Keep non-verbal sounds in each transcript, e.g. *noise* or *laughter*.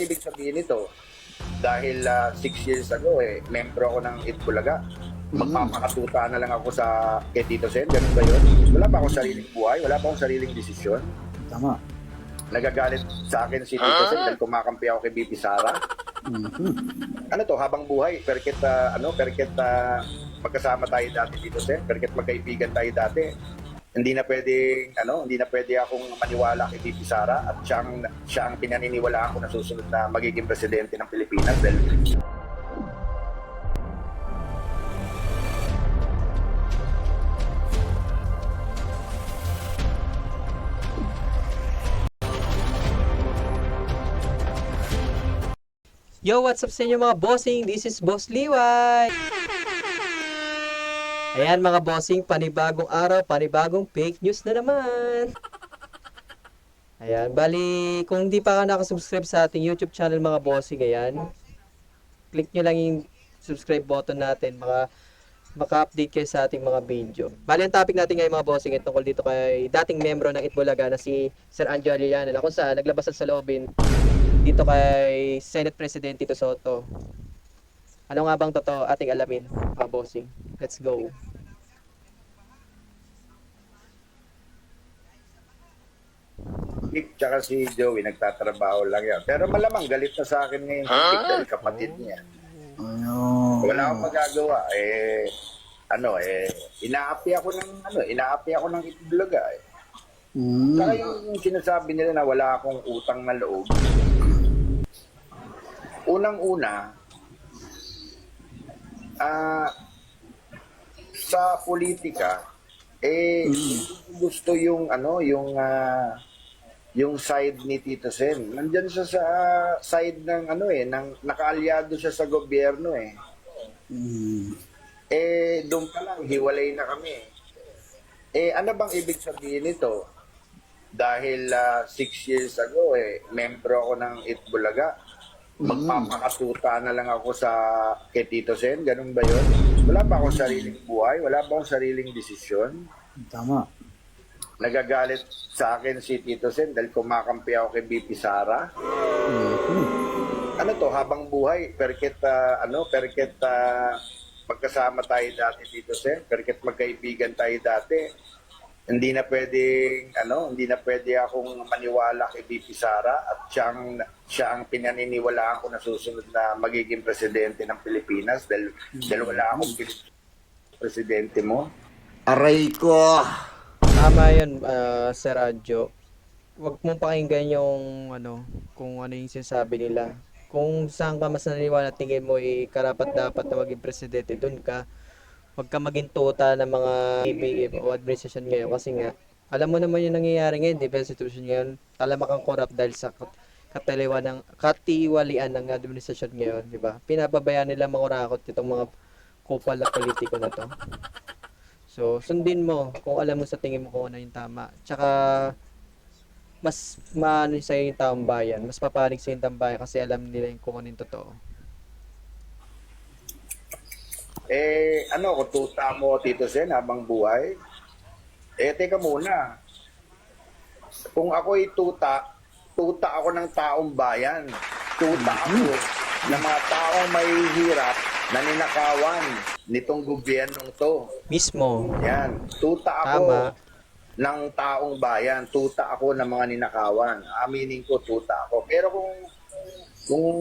bang ibig sabihin nito? Dahil ah, six years ago, eh, membro ako ng Itbulaga. Magpapakatuta na lang ako sa kay Tito Sen, ganun ba yun? Wala pa akong sariling buhay, wala pa akong sariling desisyon. Tama. Nagagalit sa akin si Tito Sen dahil kumakampi ako kay BP Sara. Mhm. Ano to, habang buhay, perket, ah, ano, perket ah, magkasama tayo dati dito, Sen. Perket magkaibigan tayo dati. Hindi na pwedeng, ano, hindi na pwede akong maniwala kay BP Sara at siya ang, siya ang pinaniniwalaan ko na susunod na magiging presidente ng Pilipinas dahil Yo, what's up sa inyo mga bossing? This is Boss Liway. Ayan mga bossing, panibagong araw, panibagong fake news na naman. *laughs* Ayan, bali, kung di pa ka nakasubscribe sa ating YouTube channel mga bossing, ayan, click nyo lang yung subscribe button natin, mga maka-update kayo sa ating mga video. Bali, ang topic natin ngayon mga bossing, ay tungkol dito kay dating membro ng Itbulaga na si Sir Anjo Aliana, na kung saan naglabasan sa lobin dito kay Senate President Tito Soto. Ano nga bang totoo ating alamin, mga bossing? Let's go. Nick tsaka si Joey nagtatrabaho lang yan. Pero malamang galit na sa akin ngayon si Nick dahil kapatid niya. Ano? Wala akong magagawa. Eh, ano eh, inaapi ako ng, ano, inaapi ako ng Itbulaga eh. Mm. Saka yung sinasabi nila na wala akong utang na loob. Unang-una, ah sa politika, eh, gusto yung ano, yung ah, yung side ni Tito Sen. Nandyan siya sa side ng ano eh, ng nakaalyado siya sa gobyerno eh. Mm. Eh, doon pa lang, hiwalay na kami. Eh, ano bang ibig sabihin nito? Dahil ah, six years ago, eh, membro ako ng Itbulaga. Magpapakatuta na lang ako sa kay Tito Sen, ganun ba yun? Wala pa akong sariling buhay, wala pa akong sariling desisyon. Tama. Nagagalit sa akin si Tito Sen dahil kumakampi ako kay BP Sara. Mhm. ano to habang buhay perket ah, ano perket ah, magkasama tayo dati dito sir perket magkaibigan tayo dati hindi na pwedeng ano hindi na pwede akong maniwala kay BP Sara at siya ang siya ang pinaniniwalaan ko na susunod na magiging presidente ng Pilipinas dahil dahil wala akong presidente mo Aray ko. Tama yun, ah, Sir Adjo. Huwag mong pakinggan yung ano, kung ano yung sinasabi nila. Kung saan ka mas naniniwala tingin mo ay karapat dapat na maging presidente, doon ka. Huwag ka maging tuta ng mga BBM o administration ngayon kasi nga, alam mo naman yung nangyayari ngayon, di ba, sa institution ngayon, talamak ang corrupt dahil sa kat- kataliwan ng, katiwalian ng administration ngayon, di ba? Pinababayaan nila mangurakot itong mga kupal na politiko na to. So, sundin mo kung alam mo sa tingin mo kung ano yung tama. Tsaka, mas maano sa'yo yung taong bayan. Mas papanig sa yung taong bayan kasi alam nila yung kung ano yung totoo. Eh, ano, kung tuta mo, Tito Sen, habang buhay, eh, teka muna. Kung ako'y tuta, tuta ako ng taong bayan. Tuta ako ng mga taong may hirap na ninakawan nitong gobyernong to. Mismo. Yan. Tuta ako Tama. ng taong bayan. Tuta ako ng mga ninakawan. Aminin ko, tuta ako. Pero kung kung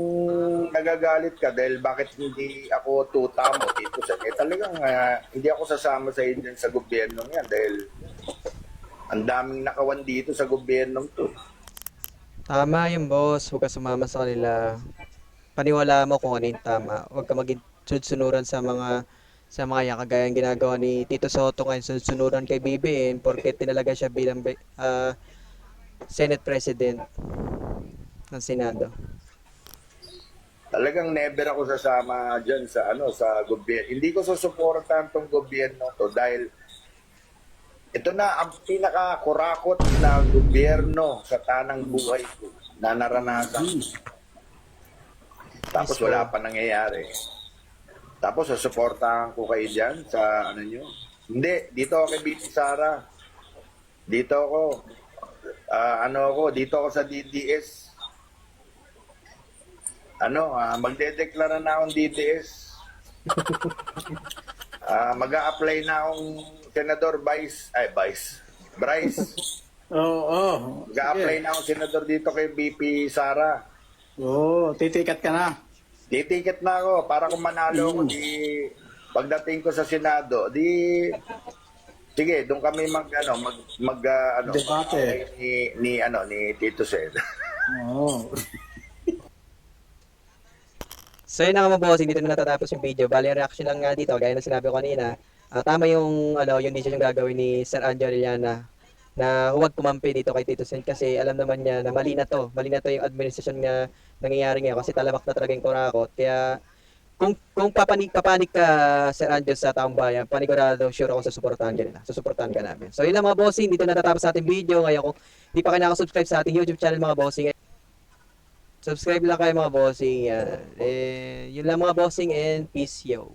nagagalit ka dahil bakit hindi ako tuta dito sa eh talagang ah, hindi ako sasama sa inyo sa gobyernong yan dahil ang daming nakawan dito sa gobyernong to. Tama yung boss. Huwag ka sumama sa kanila. Paniwala mo kung ano yung tama. Huwag ka maging sunod-sunuran sa mga sa mga yan kagaya ng ginagawa ni Tito Soto ngayon sunod-sunuran kay BBN porque tinalaga siya bilang ah, Senate President ng Senado. Talagang never ako sasama diyan sa ano sa gobyerno. Hindi ko susuportahan tong gobyerno to dahil ito na ang pinaka-kurakot na gobyerno sa tanang buhay ko na naranasan. Tapos wala pa nangyayari. Tapos susuportahan ko kayo dyan sa ano nyo. Hindi, dito ako kay BP Sara. Dito ako. Ah, ano ako, dito ako sa DDS. Ano, ah, magdedeklara na akong DDS. *laughs* Ah, mag-a-apply na akong senador vice, ay vice, Bryce. Oo, oh, Mag-a-apply na akong senador dito kay BP Sara. Oo, titikat ka na. Titiket na ako para kung manalo ako di pagdating ko sa Senado, di sige, doon kami mag ano, mag mag ah, ano, Debate. mag- ni, ni ano ni Tito Sed. Oo. *laughs* So yun na nga mga bossing, dito na natatapos yung video. Bali, reaction lang nga dito, gaya ng sinabi ko kanina, ah, tama yung, ano, yung decision gagawin ni Sir Anjo Arellana na huwag kumampi dito kay Tito Sen kasi alam naman niya na mali na to. Mali na to yung administration na nangyayari ngayon kasi talamak na talaga yung kurakot. Kaya kung kung papanik papanik ka Sir Anjo sa taong bayan, panigurado sure ako susuportahan ka nila. Susuportahan ka namin. So yun lang mga bossing, dito na natatapos sa ating video. Ngayon kung di pa kayo nakasubscribe sa ating YouTube channel mga bossing, Subscribe lang kayo mga bossing. Yan. Eh, yun lang mga bossing and peace yo.